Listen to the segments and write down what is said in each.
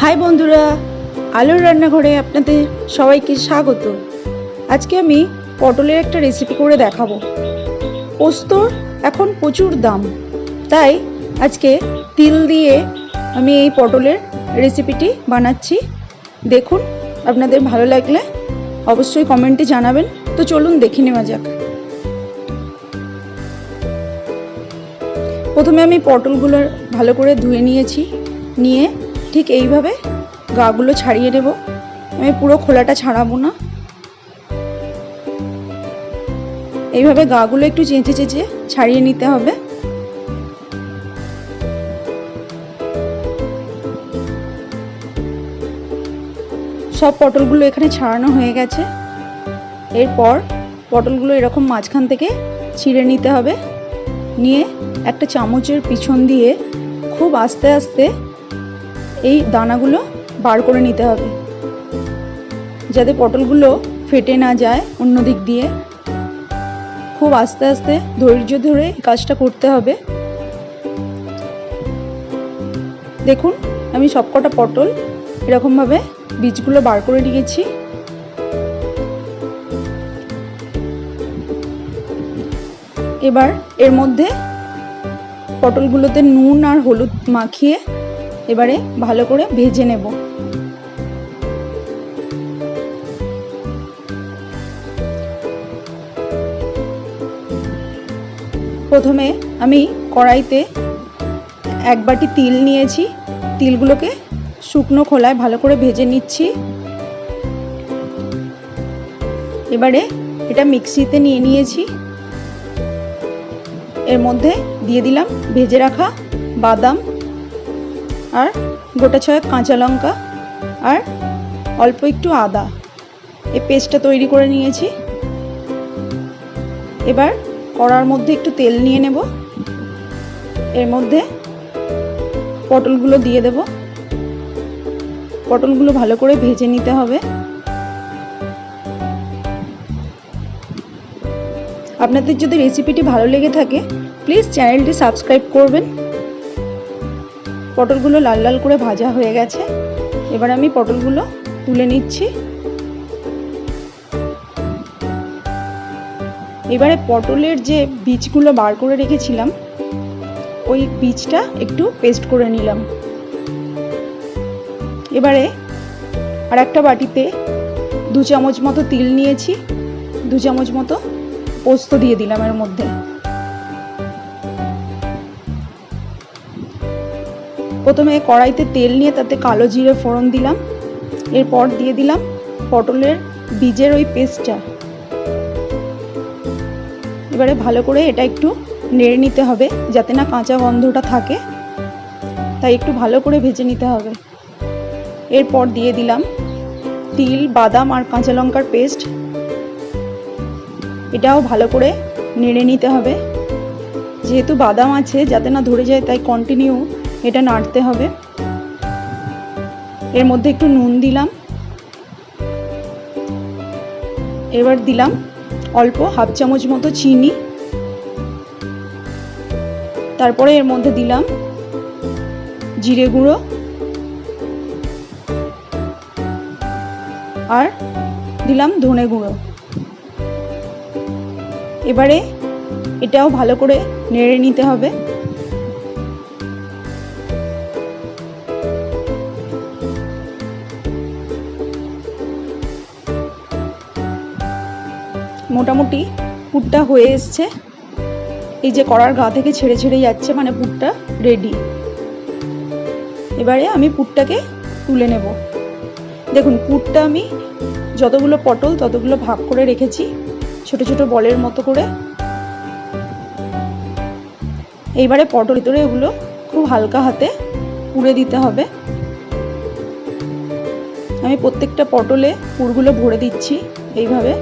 High বন্ধুরা, আলুর রান্নাঘরে আপনাদের সবাইকে স্বাগত। আজকে আমি পটলের একটা রেসিপি করে দেখাবো। পোস্তর এখন প্রচুর দাম, তাই আজকে তিল দিয়ে আমি এই পটলের রেসিপিটি বানাচ্ছি। দেখুন, আপনাদের ভালো লাগলে অবশ্যই কমেন্টে জানাবেন। তো চলুন দেখে নেওয়া যাক। প্রথমে আমি পটলগুলো ভালো করে ধুয়ে নিয়েছি, নিয়ে ঠিক এইভাবে গাগুলো ছাড়িয়ে নেব। আমি পুরো খোলাটা ছাড়াবো না। এইভাবে গাগুলো একটু চেঁচে চেঁচে ছাড়িয়ে নিতে হবে। সব পটলগুলো এখানে ছাড়ানো হয়ে গেছে। এরপর পটলগুলো এরকম মাঝখান থেকে ছিঁড়ে নিতে হবে। নিয়ে একটা চামচের পিছন দিয়ে খুব আস্তে আস্তে এই দানাগুলো বার করে নিতে হবে। যাতে পটলগুলো ফেটে না যায় অন্য দিক দিয়ে। খুব আস্তে আস্তে ধৈর্য ধরে কাজটা করতে হবে। দেখুন, আমি সবকটা পটল এরকমভাবে বীজগুলো বার করে নিয়েছি। এবার এর মধ্যে পটলগুলোতে নুন আর হলুদ মাখিয়ে এবারে ভালো করে ভেজে নেব। প্রথমে আমি কড়াইতে এক বাটি তিল নিয়েছি। তিলগুলোকে শুকনো খোলায় ভালো করে ভেজে নিচ্ছি। এবারে এটা মিক্সিতে নিয়ে নিয়েছি। এর মধ্যে দিয়ে দিলাম ভেজে রাখা বাদাম আর গোটা ছয়েক কাঁচা লঙ্কা আর অল্প একটু আদা। এই পেস্টটা তৈরি করে নিয়েছি। এবার কড়ার মধ্যে একটু তেল নিয়ে নেব। এর মধ্যে পটলগুলো দিয়ে দেব। পটলগুলো ভালো করে ভেজে নিতে হবে। আপনাদের যদি রেসিপিটি ভালো লেগে থাকে প্লিজ চ্যানেলটি সাবস্ক্রাইব করবেন। পটলগুলো লাল লাল করে ভাজা হয়ে গেছে। এবার আমি পটলগুলো তুলে নিচ্ছি। এবারে পটলের যে বীজগুলো বার করে রেখেছিলাম, ওই বীজটা একটু পেস্ট করে নিলাম। এবারে আর একটা বাটিতে দু চামচ মতো তিল নিয়েছি, দু চামচ মতো পোস্ত দিয়ে দিলাম এর মধ্যে। প্রথমে কড়াইতে তেল নিয়ে তাতে কালো জিরে ফোড়ন দিলাম, এরপর দিয়ে দিলাম পটলের বীজের ওই পেস্টটা। এবারে ভালো করে এটা একটু নেড়ে নিতে হবে যাতে না কাঁচা গন্ধটা থাকে, তাই একটু ভালো করে ভেজে নিতে হবে। এরপর দিয়ে দিলাম তিল, বাদাম আর কাঁচা লঙ্কার পেস্ট। এটাও ভালো করে নেড়ে নিতে হবে। যেহেতু বাদাম আছে, যাতে না ধরে যায়, তাই কন্টিনিউ এটা নাড়তে হবে। এর মধ্যে একটু নুন দিলাম। এবার দিলাম অল্প হাফ চামচ মতো চিনি। তারপরে এর মধ্যে দিলাম জিরে গুঁড়ো। আর দিলাম ধনে গুঁড়ো। এবারে এটাও ভালো করে নেড়ে নিতে হবে। মোটামুটি পুরটা হয়ে এসছে। এই যে কড়ার গা থেকে ছেড়ে ছেড়ে যাচ্ছে মানে পুরটা রেডি এবারে আমি পুরটাকে তুলে নেব। দেখুন পুরটা আমি যতগুলো পটল ততগুলো ভাগ করে রেখেছি, ছোট ছোট বলের মতো করে। এইবারে পটল ভিতরে এগুলো খুব হালকা হাতে পুড়ে দিতে হবে। আমি প্রত্যেকটা পটলে পুরগুলো ভরে দিচ্ছি এইভাবে।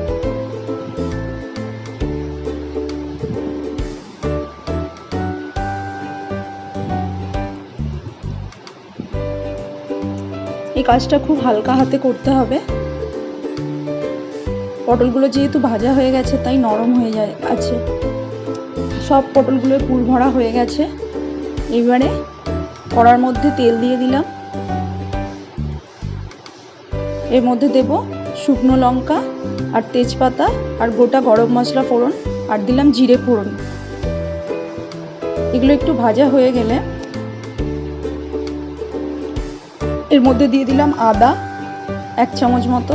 এই কাজটা খুব হালকা হাতে করতে হবে। পটলগুলো যেহেতু ভাজা হয়ে গেছে, তাই নরম হয়ে যায়, আছে। সব পটলগুলো পুর ভরা হয়ে গেছে। এবারে কড়ার মধ্যে তেল দিয়ে দিলাম। এর মধ্যে দেব শুকনো লঙ্কা আর তেজপাতা আর গোটা গরম মশলা ফোড়ন, আর দিলাম জিরে ফোড়ন। এগুলো একটু ভাজা হয়ে গেলে এর মধ্যে দিয়ে দিলাম আদা, এক চামচ মতো।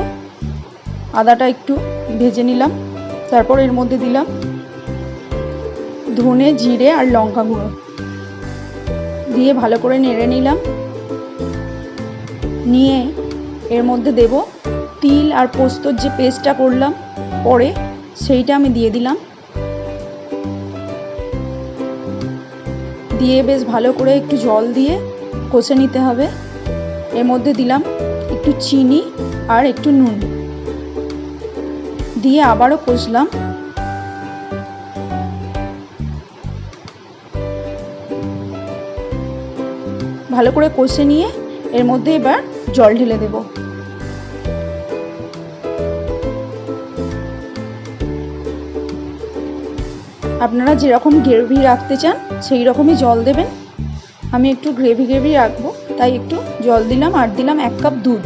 আদাটা একটু ভেজে নিলাম। তারপর এর মধ্যে দিলাম ধনে, জিরে আর লঙ্কা গুঁড়ো। দিয়ে ভালো করে নেড়ে নিলাম। নিয়ে এর মধ্যে দেব তিল আর পোস্তর যে পেস্টটা করলাম পরে, সেইটা আমি দিয়ে দিলাম। দিয়ে বেশ ভালো করে একটু জল দিয়ে কষে নিতে হবে। এর মধ্যে দিলাম একটু চিনি আর একটু নুন। দিয়ে আবারও কষলাম। ভালো করে কষে নিয়ে এর মধ্যে এবার জল ঢেলে দেব। আপনারা যেরকম গ্রেভি রাখতে চান, সেই রকমই জল দেবেন। আমি একটু গ্রেভি গ্রেভি রাখব। তাই একটু জল দিলাম আর দিলাম এক কাপ দুধ।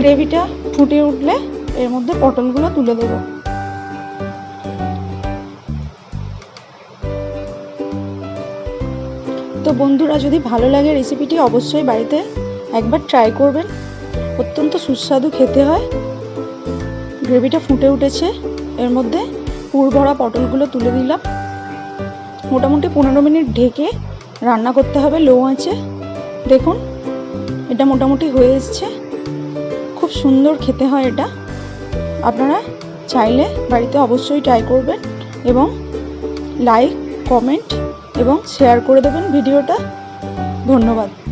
গ্রেভিটা ফুটে উঠলে এর মধ্যে পটলগুলো তুলে দেবো। তো বন্ধুরা, যদি ভালো লাগে রেসিপিটি, অবশ্যই বাড়িতে একবার ট্রাই করবেন। অত্যন্ত সুস্বাদু খেতে হয়। গ্রেভিটা ফুটে উঠেছে, এর মধ্যে পুর ভরা পটলগুলো তুলে দিলাম মোটামুটি পনেরো মিনিট ঢেকে রান্না করতে হবে, লো আঁচে। দেখুন, এটা মোটামুটি হয়ে এসছে। খুব সুন্দর খেতে হয় এটা। আপনারা চাইলে বাড়িতে অবশ্যই ট্রাই করবেন এবং লাইক কমেন্ট এবং শেয়ার করে দেবেন ভিডিওটা। ধন্যবাদ।